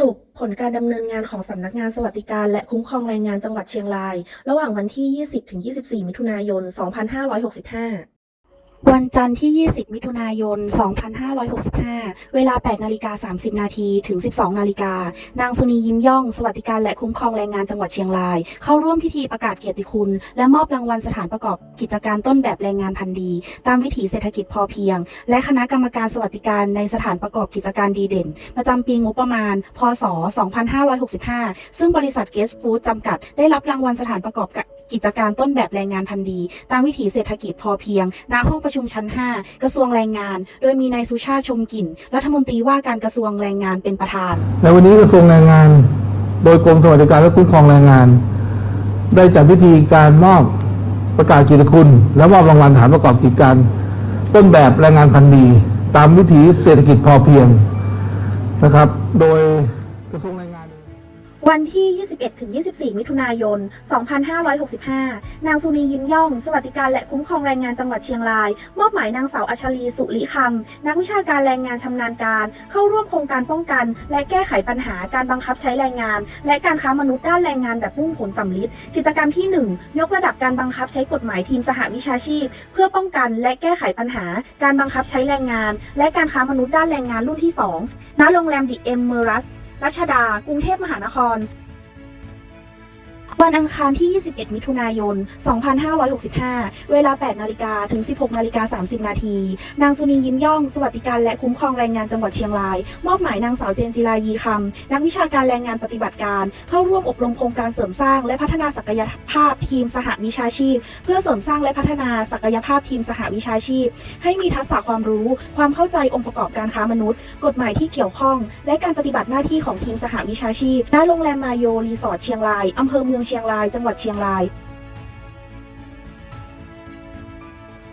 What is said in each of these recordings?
รุปผลการดำเนินงานของสำนักงานสวัสดิการและคุ้มครองแรงงานจังหวัดเชียงราย ระหว่างวันที่ 20-24 มิถุนายน 2565 วันจันทร์ที่ 20 มิถุนายน 2565 เวลา 8 นาฬิกา 30 นาทีถึง 12 นาฬิกา นางสุนียิ้มย่อง สวัสดิการและคุ้มครองแรงงานจังหวัดเชียงราย เข้าร่วมพิธีประกาศเกียรติคุณ และมอบรางวัลสถานประกอบกิจการต้นแบบแรงงานพันธุ์ดี ตามวิถีเศรษฐกิจพอเพียง และคณะกรรมการสวัสดิการในสถานประกอบกิจการดีเด่น ประจำปีงบประมาณ พศ 2565 ซึ่งบริษัทเกสฟู้ดจำกัด ได้รับรางวัลสถานประกอบ กิจการต้นแบบแรงงานพันธุ์ดี ตามวิถีเศรษฐกิจพอเพียง ณ ห้องประชุมชั้น 5 กระทรวงแรงงาน โดยมีนายสุชาติชมกลิ่น รัฐมนตรีว่าการกระทรวงแรงงานเป็นประธาน ในวันนี้กระทรวงแรงงาน โดยกรมสวัสดิการและคุ้มครองแรงงาน ได้จัดพิธีการมอบประกาศกียรติคุณ และมอบรางวัลฐานประกอบกิจการ ต้นแบบแรงงานพันธุ์ดี ตามวิถีเศรษฐกิจพอเพียงนะครับ โดย วันที่ 21-24 มิถุนายน 2565 นางสุนียิ้มย่อง สวัสดิการและคุ้มครองแรงงานจังหวัดเชียงราย มอบหมายนางสาวอัชรีสุริคำ นักวิชาการแรงงานชำนาญการ เข้าร่วมโครงการป้องกัน และแก้ไขปัญหาการบังคับใช้แรงงาน และการค้ามนุษย์ด้านแรงงานแบบมุ่งผลสำลิดกิจกรรมที่ 1 ยกระดับการบังคับใช้กฎหมายทีมสหวิชาชีพ เพื่อป้องกันและแก้ไขปัญหา การบังคับใช้แรงงาน และการค้ามนุษย์ด้านแรงงานรุ่นที่ 2 ณ โรงแรมดิเอ็มเมอรัส รัชดา กรุงเทพมหานคร วันอังคารที่ 21 มิถุนายน 2565 เวลา 8 นาฬิกาถึง 16 นาฬิกา 30 นาที นางสุนียิ้มย่อง สวัสดิการและคุ้มครองแรงงานจังหวัดเชียงราย มอบหมายนางสาวเจนจิรายีคำ นักวิชาการแรงงานปฏิบัติการ เข้าร่วมอบรมโครงการเสริมสร้าง และพัฒนาศักยภาพทีมสหวิชาชีพ เพื่อเสริมสร้างและพัฒนาศักยภาพทีมสหวิชาชีพ ให้มีทักษะความรู้ ความเข้าใจองค์ประกอบการค้ามนุษย์ กฎหมายที่เกี่ยวข้อง และการปฏิบัติหน้าที่ของทีมสหวิชาชีพณโรงแรมมาโยรีสอร์ทเชียงรายอำเภอเมืองเชียงราย จังหวัดเชียงราย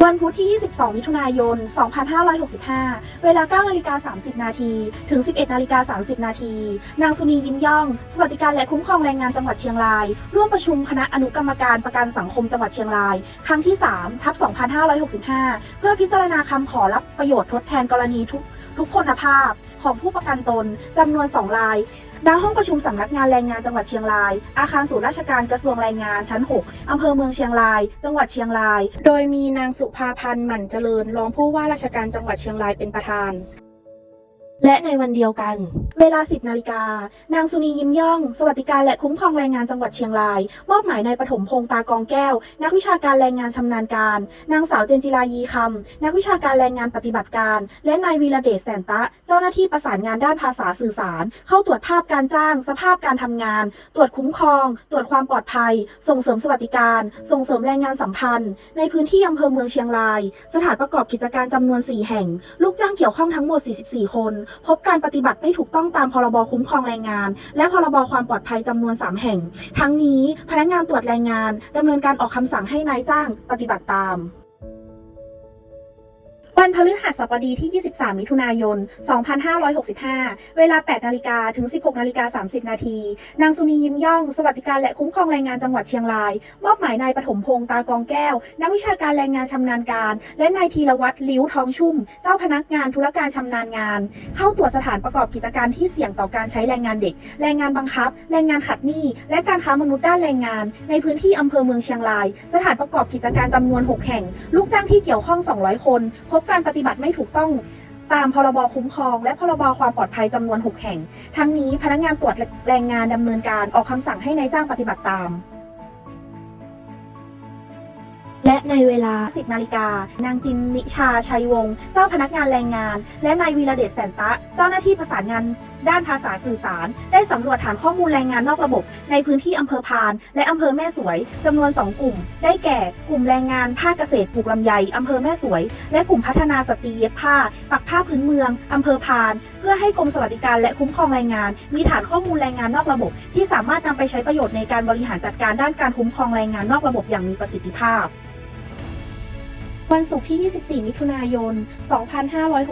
วันพุธที่ 22 มิถุนายน 2565 เวลา 9 นาฬิกา 30 นาที ถึง 11 นาฬิกา 30 นาที นางสุนียิ้มย่อง สวัสดิการและคุ้มครองแรงงานจังหวัดเชียงราย ร่วมประชุมคณะอนุกรรมการประกันสังคมจังหวัดเชียงราย ครั้งที่ 3 ทับ 2565 เพื่อพิจารณาคำขอรับประโยชน์ทดแทนกรณีทุกทุกพลภาพของผู้ประกันตนจำนวน 2 ราย ณห้องประชุมสำนักงานแรงงานจังหวัดเชียงราย อาคารศูนย์ราชการกระทรวงแรงงานชั้น 6 อำเภอเมืองเชียงราย จังหวัดเชียงราย โดยมีนางสุภาพันธ์หมั่นเจริญ รองผู้ว่าราชการจังหวัดเชียงรายเป็นประธาน และในวันเดียวกัน เวลา 10 นาฬิกา นางสุนียิ้มย่อง สวัสดิการและคุ้มครองแรงงานจังหวัดเชียงราย มอบหมายนายปฐมพงษ์ตากองแก้ว นักวิชาการแรงงานชำนาญการ นางสาวเจนจิรายีคำ นักวิชาการแรงงานปฏิบัติการ และนายวีระเดชแสนตะ เจ้าหน้าที่ประสานงานด้านภาษาสื่อสาร เข้าตรวจภาพการจ้าง สภาพการทำงาน ตรวจคุ้มครอง ตรวจความปลอดภัย ส่งเสริมสวัสดิการ ส่งเสริมแรงงานสัมพันธ์ ในพื้นที่อำเภอเมืองเชียงราย สถานประกอบกิจการจำนวน 4 แห่ง ลูกจ้างเกี่ยวข้องทั้งหมด 44 คนพบการปฏิบัติไม่ถูกต้องตามพรบคุ้มครองแรงงาน และพรบความปลอดภัยจำนวน 3 แห่ง ทั้งนี้พนักงานตรวจแรงงานดำเนินการออกคำสั่งให้นายจ้างปฏิบัติตาม วันพฤหัสบดีที่ 23 มิถุนายน 2565 เวลา 8 นาฬิกาถึง 16 นาฬิกา 30 นาที นางสุนียิ้มย่อง สวัสดิการและคุ้มครองแรงงานจังหวัดเชียงราย มอบหมายนายปฐมพงษ์ตากองแก้ว นักวิชาการแรงงานชำนาญการ และนายธีรวัตรลิ้วทองชุ่ม เจ้าพนักงานธุรการชำนาญงาน เข้าตรวจสถานประกอบกิจการที่เสี่ยงต่อการใช้แรงงานเด็ก แรงงานบังคับ แรงงานขัดหนี้ และการค้ามนุษย์ด้านแรงงาน ในพื้นที่อำเภอเมืองเชียงราย สถานประกอบกิจการจำนวน 6 แห่ง ลูกจ้างที่เกี่ยวข้อง 200 คน พบการการปฏิบัติไม่ถูกต้องตามพรบคุ้มครอง และพรบความปลอดภัยจำนวน 6 แห่ง ทั้งนี้พนักงานตรวจแรงงานดำเนินการออกคำสั่งให้นายจ้างปฏิบัติตาม และในเวลา 10 นาฬิกา นางจินนิชาชัยวงศ์เจ้าพนักงานแรงงาน และนายวีระเดชแสนตะ เจ้าหน้าที่ประสานงานด้านภาษาสื่อสาร ได้สำรวจฐานข้อมูลแรงงานนอกระบบ ในพื้นที่อำเภอพาน และอำเภอแม่สวยจำนวน 2 กลุ่ม ได้แก่กลุ่มแรงงานภาคเกษตรปลูกลำไยอำเภอแม่สวย และกลุ่มพัฒนาสตรีเย็บผ้า ปักผ้าพื้นเมืองอำเภอพาน เพื่อให้กรมสวัสดิการและคุ้มครองแรงงาน มีฐานข้อมูลแรงงานนอกระบบ ที่สามารถนำไปใช้ประโยชน์ในการบริหารจัดการด้านการคุ้มครองแรงงานนอกระบบอย่างมีประสิทธิภาพ วันศุกร์ที่ 24 มิถุนายน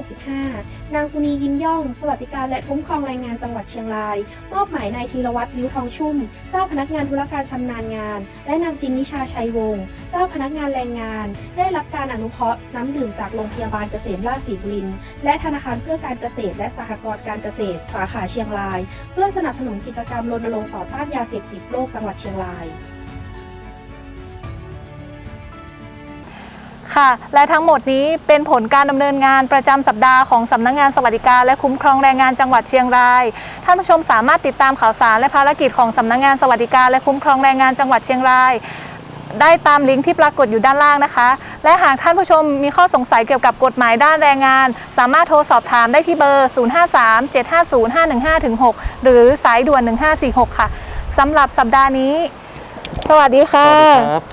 2565 นางสุนียิ้มย่อง สวัสดิการและคุ้มครองแรงงานจังหวัดเชียงราย มอบหมายนายธีรวัตรลิ้วทองชุ่ม เจ้าพนักงานธุรการชำนาญงาน และนางจินนิชาชัยวงศ์ เจ้าพนักงานแรงงาน ได้รับการอนุเคราะห์น้ำดื่มจากโรงพยาบาลเกษมราชศรีบุริน และธนาคารเพื่อการเกษตร และสหกรณ์การเกษตร สาขาเชียงราย เพื่อสนับสนุนกิจกรรมรณรงค์ต่อต้านยาเสพติดโลกจังหวัดเชียงราย ค่ะ และทั้งหมดนี้เป็นผลการดำเนินงานประจำสัปดาห์ของสำนักงานสวัสดิการและคุ้มครองแรงงานจังหวัดเชียงราย ท่านผู้ชมสามารถติดตามข่าวสารและภารกิจของสำนักงานสวัสดิการและคุ้มครองแรงงานจังหวัดเชียงราย ได้ตามลิงก์ที่ปรากฏอยู่ด้านล่างนะคะ และหากท่านผู้ชมมีข้อสงสัยเกี่ยวกับกฎหมายด้านแรงงาน สามารถโทรสอบถามได้ที่เบอร์ 053-750-515-6 หรือสายด่วน 1546 ค่ะสำหรับสัปดาห์นี้ สวัสดีค่ะสวัสดีครับ